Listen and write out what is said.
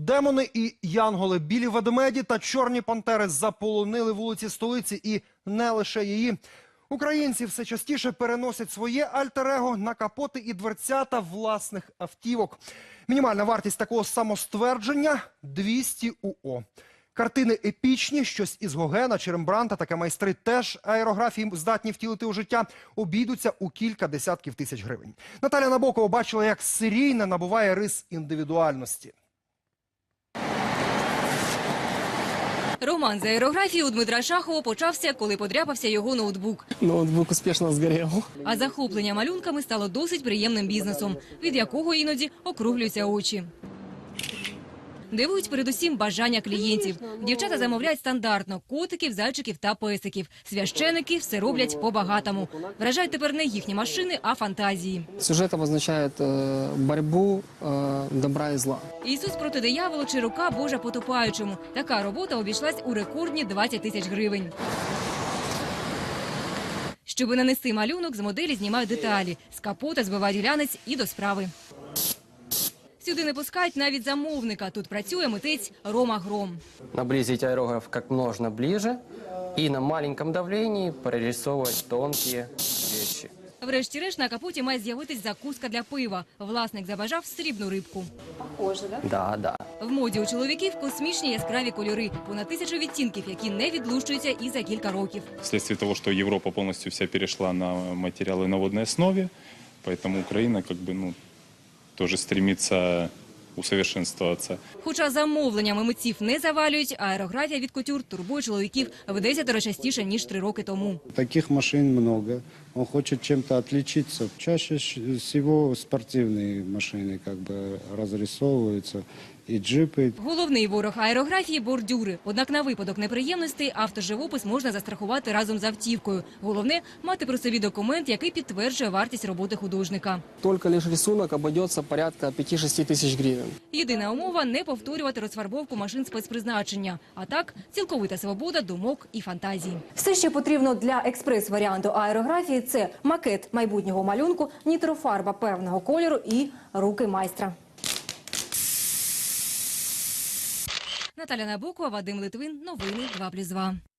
Демони і янголи, білі ведмеді та чорні пантери заполонили вулиці столиці і не лише її. Українці все частіше переносять своє альтер-его на капоти і дверцята власних автівок. Мінімальна вартість такого самоствердження 200 УО. Картини епічні, щось із Гогена чи Рембранта, таке майстри теж аерографії здатні втілити у життя, обійдуться у кілька десятків тисяч гривень. Наталя Набокова бачила, як серійне набуває рис індивідуальності. Роман з аерографії у Дмитра Шахова почався, коли подряпався його ноутбук. Ноутбук успішно згорів. А захоплення малюнками стало досить приємним бізнесом, від якого іноді округлюються очі. Дивують передусім бажання клієнтів. Дівчата замовляють стандартно котиків, зайчиків та песиків. Священики все роблять по-багатому. Вражають тепер не їхні машини, а фантазії. Сюжет обозначает э, борьбу э, добра и зла. Ісус проти дияволу чи рука Божа потопаючому. Така робота обійшлась у рекордні 20 тисяч гривень. Щоби нанести малюнок, з моделі знімають деталі. З капота збивають глянець і до справи. Сюди не пускають навіть замовника. Тут працює митець Рома Гром. наблизить аэрограф как можно ближе и на маленьком давлении прорисовывать тонкие вещи. Врешті-решт на капоті має з'явитись закуска для пива. Власник забажав срібну рибку. Да, да. В моді у чоловіків космічні яскраві кольори, понад тисячу відтінків, які не відлущуються і за кілька років. вследствие того, что Европа полностью вся перешла на материалы на водной основе, поэтому Украина как бы, ну, тоже стремится усовершенствоваться. Хоча замовленнями митців не завалюють, аерографія від кутюр турбує чоловіків в 10 частіше, ніж три роки тому. Таких машин много. Он хочет чем-то отличиться. Чаще щ- всего спортивные машины как бы разрисовываются. И джипы, Головний ворог аерографії – бордюри. Однак на випадок неприємностей автоживопис можна застрахувати разом з автівкою. Головне – мати при собі документ, який підтверджує вартість роботи художника. Только лишь рисунок обойдется порядка 5-6 тысяч гривен. Єдина умова – не повторювати розфарбовку машин спецпризначення. А так – цілковита свобода думок і фантазій. Все, що потрібно для експрес-варіанту аерографії, це макет майбутнього малюнку, нітрофарба певного кольору і руки майстра. Наталя Набукова, Вадим Литвин. Новини 2+,2.